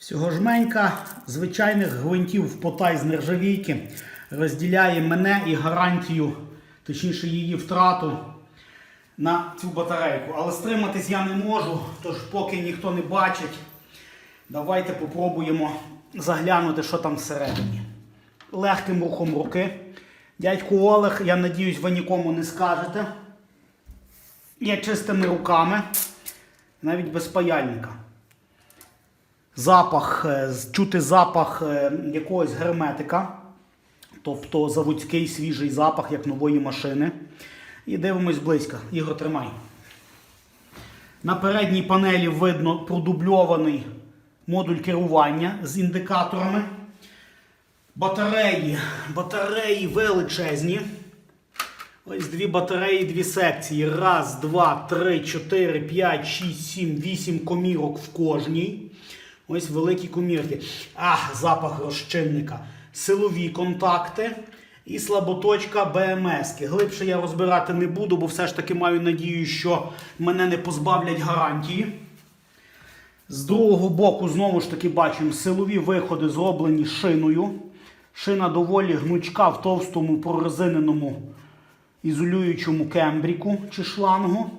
Всього жменька звичайних гвинтів в потай з нержавійки розділяє мене і гарантію, точніше її втрату на цю батарейку. Але стриматись я не можу, тож поки ніхто не бачить, давайте попробуємо заглянути, що там всередині. Легким рухом руки. Дядьку Олег, я надіюсь, ви нікому не скажете. Я чистими руками, навіть без паяльника. Запах, е, чути запах е, якогось герметика, тобто заводський свіжий запах, як нової машини. І дивимось близько. Ігор, тримай. На передній панелі видно продубльований модуль керування з індикаторами. Батареї. Батареї величезні. Ось дві батареї, дві секції. Раз, два, три, чотири, п'ять, шість, сім, вісім комірок в кожній. Ось великі комірки. Ах, запах розчинника. Силові контакти і слаботочка БМС. Глибше я розбирати не буду, бо все ж таки маю надію, що мене не позбавлять гарантії. З другого боку, знову ж таки, бачимо силові виходи зроблені шиною. Шина доволі гнучка в товстому прорезиненому ізолюючому кембріку чи шлангу.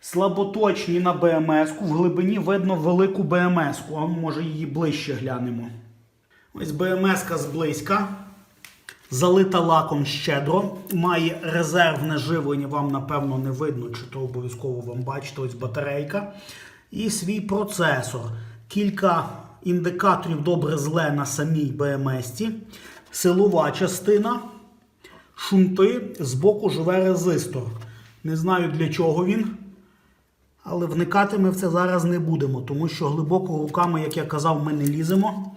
Слаботочні на БМС-ку. В глибині видно велику БМС-ку, а може її ближче глянемо. Ось БМС-ка зблизька. Залита лаком щедро. Має резервне живлення, вам напевно не видно, чи то обов'язково вам бачите, ось батарейка. І свій процесор. Кілька індикаторів добре зле на самій БМС. Силова частина. Шунти, збоку живе резистор. Не знаю для чого він. Але вникати ми в це зараз не будемо, тому що глибоко руками, як я казав, ми не ліземо.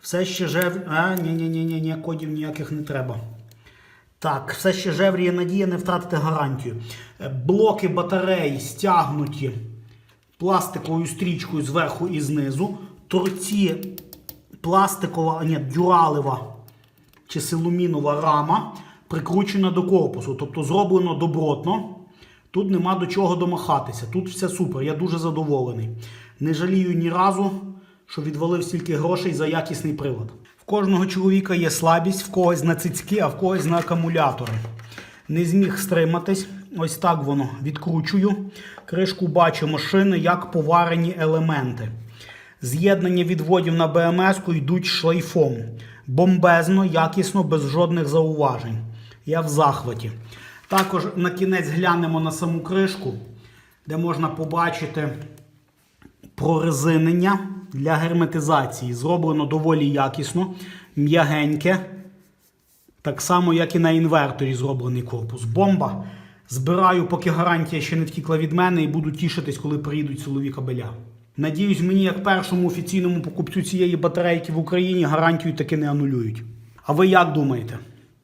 Все ще жев... А, ні, ні, ні, ні, ні, кодів ніяких не треба. Так, все ще жевріє надія не втратити гарантію. Е, Блоки батареї стягнуті пластиковою стрічкою зверху і знизу. Торці пластикова, а ні, дюралева чи силумінова рама прикручена до корпусу, тобто зроблено добротно. Тут нема до чого домахатися. Тут все супер, я дуже задоволений. Не жалію ні разу, що відвалив стільки грошей за якісний прилад. В кожного чоловіка є слабість, в когось на цицьки, а в когось на акумулятори. Не зміг стриматись. Ось так воно відкручую. Кришку бачимо шини, як поварені елементи. З'єднання відводів на БМС йдуть шлейфом. Бомбезно, якісно, без жодних зауважень. Я в захваті. Також на кінець глянемо на саму кришку, де можна побачити прорезинення для герметизації. Зроблено доволі якісно, м'ягеньке. Так само, як і на інверторі зроблений корпус. Бомба. Збираю, поки гарантія ще не втікла від мене, і буду тішитись, коли приїдуть силові кабеля. Надіюсь, мені, як першому офіційному покупцю цієї батарейки в Україні, гарантію таки не анулюють. А ви як думаєте?